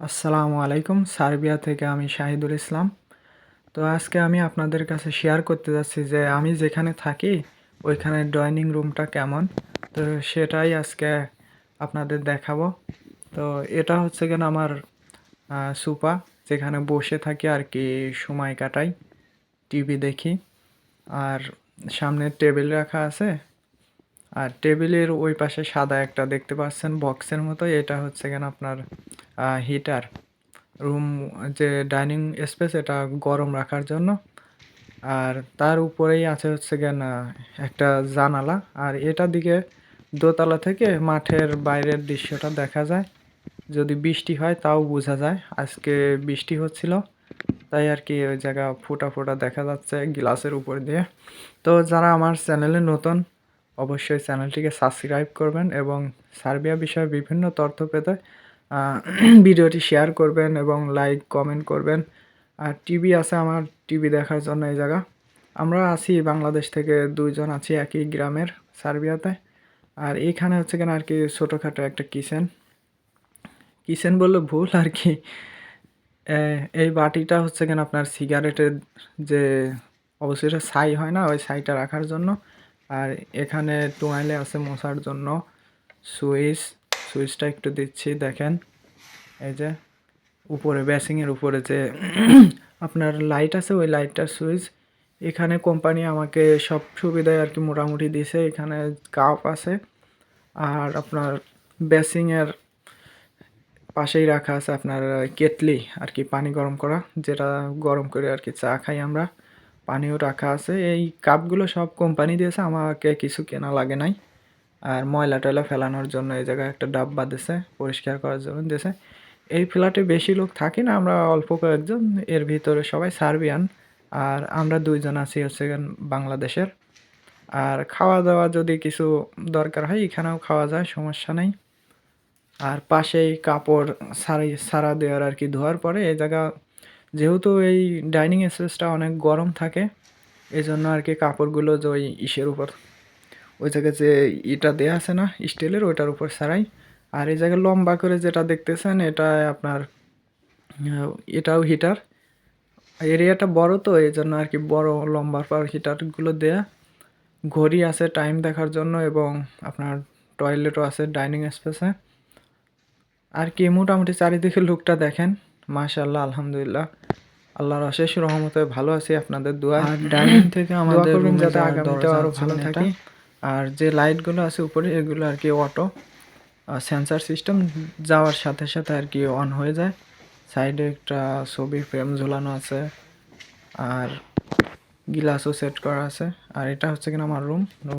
আসসালামু আলাইকুম, সার্বিয়া থেকে আমি শাহিদুল ইসলাম। তো আজকে আমি আপনাদের কাছে শেয়ার করতে যাচ্ছি যে আমি যেখানে থাকি, ওইখানে ডাইনিং রুমটা কেমন? তো সেটাই আজকে আপনাদের দেখাবো। তো এটা হচ্ছে কেন আমার সুপা, যেখানে বসে থাকি আর কি, সময় কাটাই, টিভি দেখি। আর সামনে টেবিল রাখা আছে। আর টেবিলের ওই পাশে সাদা একটা দেখতে পাচ্ছেন বক্সের মতো এটা হচ্ছে কেন আপনার হিটার রুম যে ডাইনিং স্পেস এটা গরম রাখার জন্য। আর তার উপরেই আছে হচ্ছে কেন একটা জানালা। আর এটা দিকে দোতলা থেকে মাঠের বাইরের দৃশ্যটা দেখা যায়। যদি বৃষ্টি হয় তাও বোঝা যায়। আজকে বৃষ্টি হচ্ছিল, তাই আর কি ওই জায়গা ফোটা ফোটা দেখা যাচ্ছে গ্লাসের উপর দিয়ে। তো যারা আমার চ্যানেলে নতুন, অবশ্যই চ্যানেলটিকে সাবস্ক্রাইব করবেন এবং সার্বিয়া বিষয়ে বিভিন্ন তথ্য পেতে ভিডিওটি শেয়ার করবেন এবং লাইক, কমেন্ট করবেন। আর টিভি আছে আমার, টিভি দেখার জন্য এই জায়গা। আমরা আছি বাংলাদেশ থেকে দুইজন আছি একই গ্রামের, সার্বিয়াতে। আর এইখানে হচ্ছে কেন আর কি ছোটোখাটো একটা কিচেন। কিচেন বললে ভুল আর কি। এই বাটিটা হচ্ছে কেন আপনার সিগারেটের যে অবশ্যই ছাই হয় না, ওই ছাইটা রাখার জন্য। আর এখানে টোয়াইলে আছে মশার জন্য। সুইচ সুইচটা একটু দিচ্ছি, দেখেন। এই যে উপরে ব্যাসিংয়ের উপরে যে আপনার লাইট আছে, ওই লাইটটার সুইচ। এখানে কোম্পানি আমাকে সব সুবিধাই আর কি মোটামুটি দিছে, এখানে কাপ আছে। আর আপনার ব্যাসিংয়ের পাশেই রাখা আছে আপনার কেটলি আর কি, পানি গরম করা, যেটা গরম করে আর কি চা খাই আমরা। পানিও রাখা আছে। এই কাপগুলো সব কোম্পানি দিয়েছে, আমাকে কিছু কেনা লাগে নাই। আর ময়লা টয়লা ফেলানোর জন্য এই জায়গায় একটা ডাব্বা দিয়েছে পরিষ্কার করার জন্য দিয়েছে এই ফ্ল্যাটে বেশি লোক থাকি না, আমরা অল্প কয়েকজন, এর ভিতরে সবাই সার্বিয়ান। আর আমরা দুইজন আছি হচ্ছে বাংলাদেশের। আর খাওয়া দাওয়া যদি কিছু দরকার হয়, এখানেও খাওয়া যায়, সমস্যা নেই। আর পাশেই কাপড় সারি, সারা দেওয়ার আর কি ধোয়ার পরে এই জায়গা, যেহেতু এই ডাইনিং স্পেসটা অনেক গরম থাকে এই জন্য আর কি কাপড়গুলো যে ওই ইসের উপর ওই জায়গায় যে ইটা দেয়া আছে না স্টিলের ওইটার উপর সারাই আর এই জায়গায় লম্বা করে যেটা দেখতেছেন এটা আপনার এটাও হিটার। এরিয়াটা বড় তো এই জন্য আর কি বড় লম্বা পর হিটারগুলো দেয়া। ঘড়ি আছে টাইম দেখার জন্য এবং আপনার টয়লেটও আছে ডাইনিং স্পেসে। আর কি মোটামুটি চারিদিকে লুকটা দেখেন। মাশাল্লাহ আলহামদুলিল্লাহ। আল্লাহর অশেষ রহমতে ভালো আছি আপনাদের দোয়া আর ডাইনিং থেকে আমাদের যাতে আগামীতে দরজা আরও হচ্ছে ভালো। থাকি। আর যে লাইটগুলো আছে উপরে, এগুলো আর কি অটো সেন্সার সিস্টেম যাওয়ার সাথে সাথে আর কি অন হয়ে যায়। সাইডে একটা ছবি ফ্রেম ঝোলানো আছে, আর গিলাসও সেট করা আছে। আর এটা হচ্ছে কিনা আমার রুম